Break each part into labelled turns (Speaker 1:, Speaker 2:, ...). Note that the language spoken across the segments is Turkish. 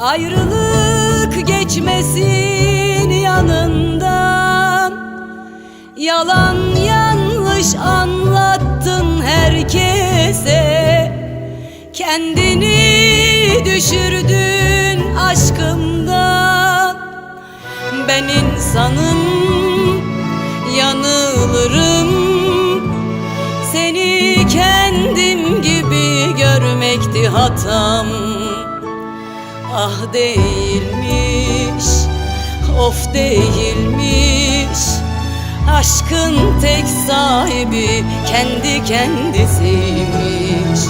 Speaker 1: Ayrılık geçmesin yanından. Yalan yanlış anlattın herkese. Kendini düşürdün aşkımdan. Ben insanım yanılırım. Seni kendim gibi görmekti hatam Ah değilmiş, of değilmiş. Aşkın tek sahibi kendi kendisiymiş.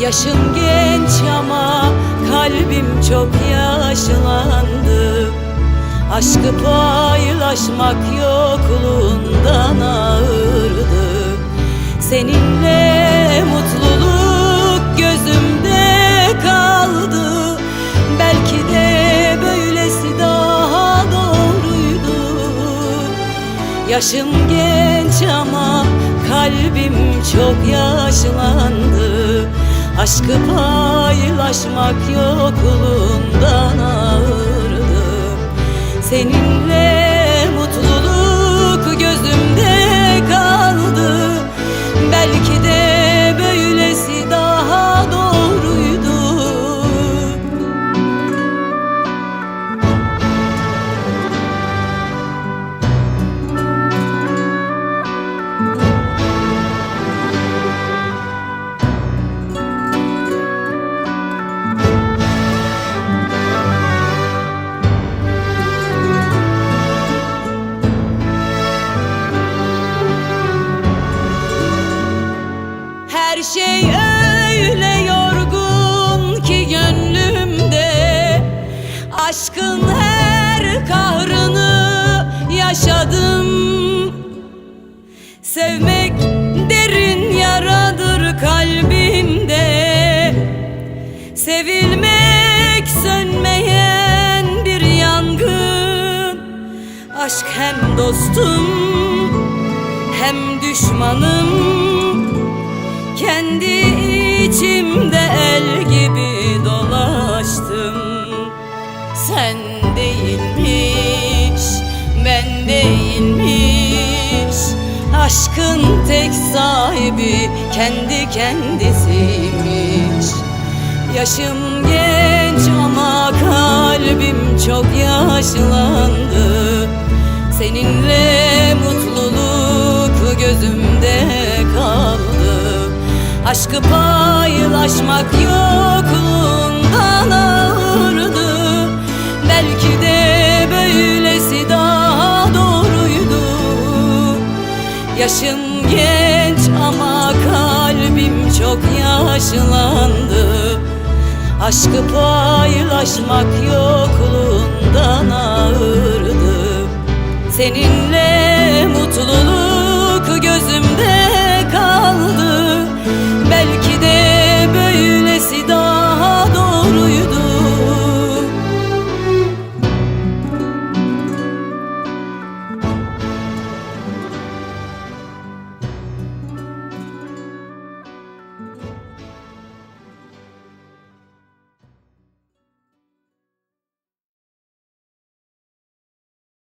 Speaker 1: Yaşım genç ama kalbim çok yaşlandı. Aşkı paylaşmak yokluğundan ağırdı. Seninle mutluluk Yaşım genç ama kalbim çok yaşlandı. Aşkı paylaşmak yokluğundan ağırdı. Seninle şey öyle yorgun ki gönlümde. Aşkın her kahrını yaşadım. Sevmek derin yaradır kalbimde. Sevilmek sönmeyen bir yangın. Aşk hem dostum hem düşmanım kendi içimde el gibi dolaştım. Sen değilmiş, ben değilmiş. Aşkın tek sahibi kendi kendisiymiş. Yaşım genç ama kalbim çok yaşlandı. Seninle Aşkı paylaşmak yokluğundan ağırdı. Belki de böylesi daha doğruydu. Yaşım genç ama kalbim çok yaşlandı. Aşkı paylaşmak yokluğundan ağırdı. Seninle mutluluk